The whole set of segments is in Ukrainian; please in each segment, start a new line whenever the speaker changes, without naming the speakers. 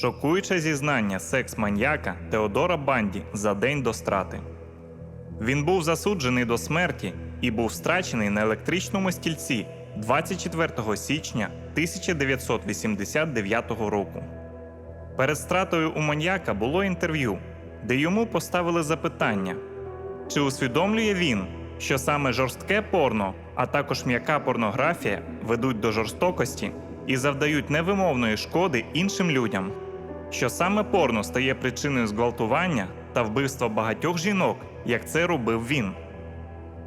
Шокуюче зізнання секс-маньяка Теодора Банді за день до страти. Він був засуджений до смерті і був страчений на електричному стільці 24 січня 1989 року. Перед стратою у маньяка було інтерв'ю, де йому поставили запитання, чи усвідомлює він, що саме жорстке порно, а також м'яка порнографія ведуть до жорстокості і завдають невимовної шкоди іншим людям, що саме порно стає причиною зґвалтування та вбивства багатьох жінок, як це робив він.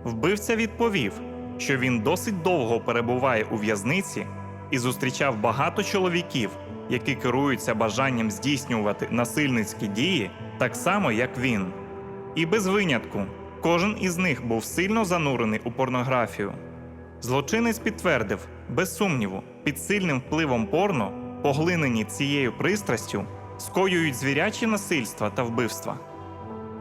Вбивця відповів, що він досить довго перебуває у в'язниці і зустрічав багато чоловіків, які керуються бажанням здійснювати насильницькі дії так само, як він. І без винятку, кожен із них був сильно занурений у порнографію. Злочинець підтвердив, без сумніву, під сильним впливом порно, поглинені цією пристрастю, скоюють звірячі насильства та вбивства.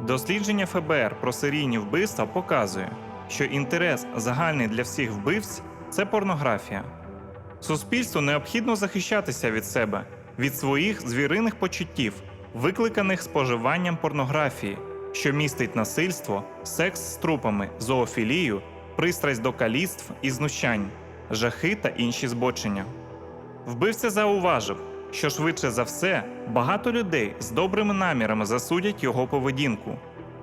Дослідження ФБР про серійні вбивства показує, що інтерес загальний для всіх вбивць це порнографія. Суспільству необхідно захищатися від себе, від своїх звіриних почуттів, викликаних споживанням порнографії, що містить насильство, секс з трупами, зоофілію, пристрасть до каліцтв і знущань, жахи та інші збочення. Вбивця зауважив, що швидше за все багато людей з добрими намірами засудять його поведінку,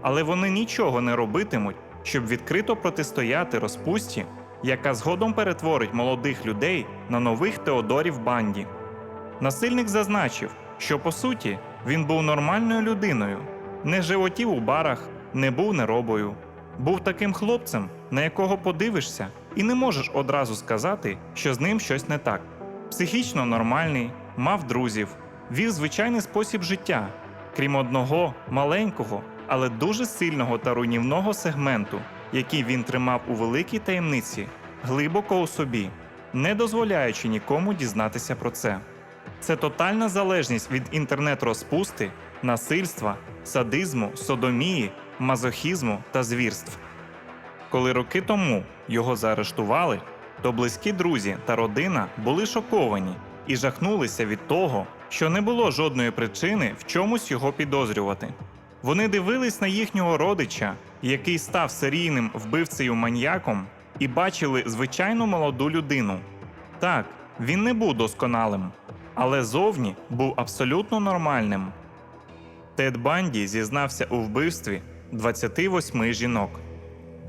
але вони нічого не робитимуть, щоб відкрито протистояти розпусті, яка згодом перетворить молодих людей на нових Теодорів банді. Насильник зазначив, що по суті він був нормальною людиною, не животів у барах, не був неробою, був таким хлопцем, на якого подивишся, і не можеш одразу сказати, що з ним щось не так. Психічно нормальний, мав друзів, вів звичайний спосіб життя, крім одного маленького, але дуже сильного та руйнівного сегменту, який він тримав у великій таємниці, глибоко у собі, не дозволяючи нікому дізнатися про це. Це тотальна залежність від інтернет-розпусти, насильства, садизму, содомії, мазохізму та звірств. Коли роки тому його заарештували, то близькі друзі та родина були шоковані і жахнулися від того, що не було жодної причини в чомусь його підозрювати. Вони дивились на їхнього родича, який став серійним вбивцею маньяком, і бачили звичайну молоду людину. Так, він не був досконалим, але зовні був абсолютно нормальним. Тед Банді зізнався у вбивстві 28 жінок.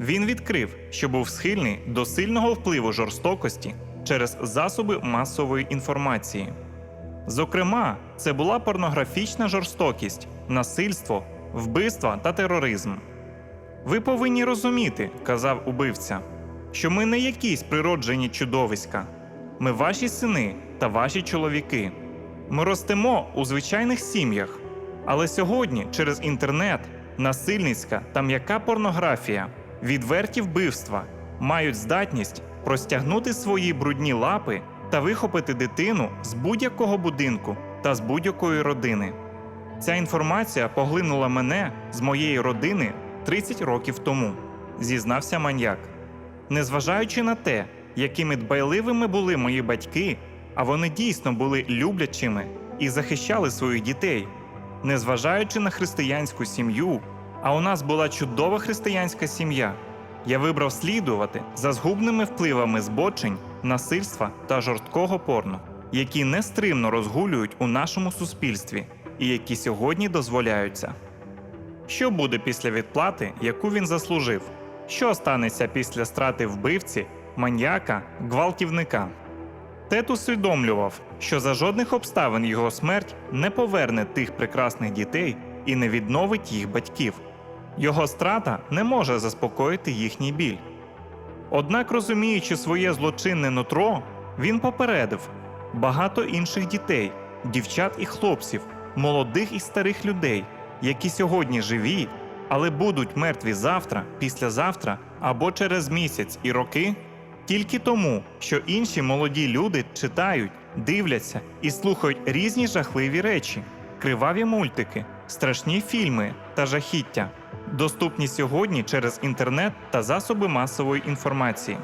Він відкрив, що був схильний до сильного впливу жорстокості через засоби масової інформації. Зокрема, це була порнографічна жорстокість, насильство, вбивства та тероризм. Ви повинні розуміти, казав убивця, що ми не якісь природжені чудовиська. Ми ваші сини та ваші чоловіки. Ми ростемо у звичайних сім'ях. Але сьогодні через інтернет, насильницька та м'яка порнографія, відверті вбивства мають здатність простягнути свої брудні лапи та вихопити дитину з будь-якого будинку та з будь-якої родини. Ця інформація поглинула мене з моєї родини 30 років тому, зізнався маньяк. Незважаючи на те, якими дбайливими були мої батьки, а вони дійсно були люблячими і захищали своїх дітей, незважаючи на християнську сім'ю, а у нас була чудова християнська сім'я. Я вибрав слідувати за згубними впливами збочень, насильства та жорсткого порно, які нестримно розгулюють у нашому суспільстві і які сьогодні дозволяються. Що буде після відплати, яку він заслужив? Що станеться після страти вбивці, маньяка, гвалтівника? Тед усвідомлював, що за жодних обставин його смерть не поверне тих прекрасних дітей і не відновить їх батьків. Його страта не може заспокоїти їхній біль. Однак, розуміючи своє злочинне нутро, він попередив багато інших дітей, дівчат і хлопців, молодих і старих людей, які сьогодні живі, але будуть мертві завтра, післязавтра або через місяць і роки, тільки тому, що інші молоді люди читають, дивляться і слухають різні жахливі речі, криваві мультики, страшні фільми та жахіття, доступні сьогодні через інтернет та засоби масової інформації.